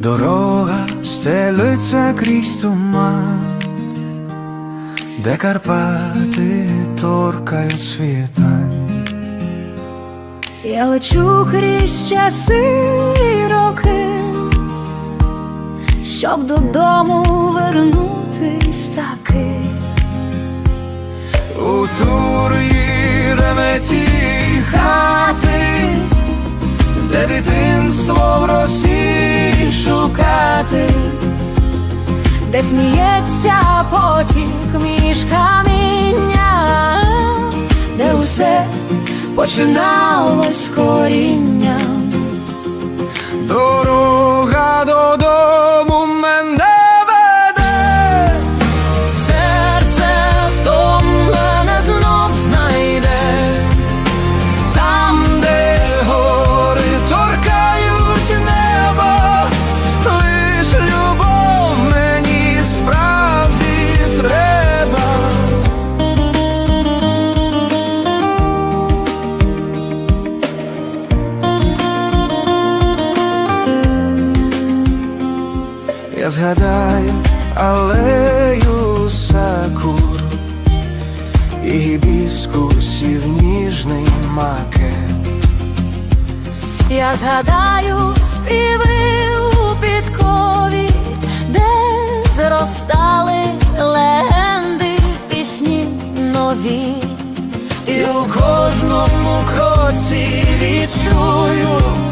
пробивається крізь туман, де Карпати торкають світань. Я лечу крізь часи і роки, щоб додому вернутись таки. У турі реметі хати, де дитинство в де сміється потік між каміння, де усе починалось коріння. Згадаю алею сакур і гібіскусів ніжний макет. я згадаю співи у підкові, де зростали легенди, пісні нові, і у кожному кроці відчую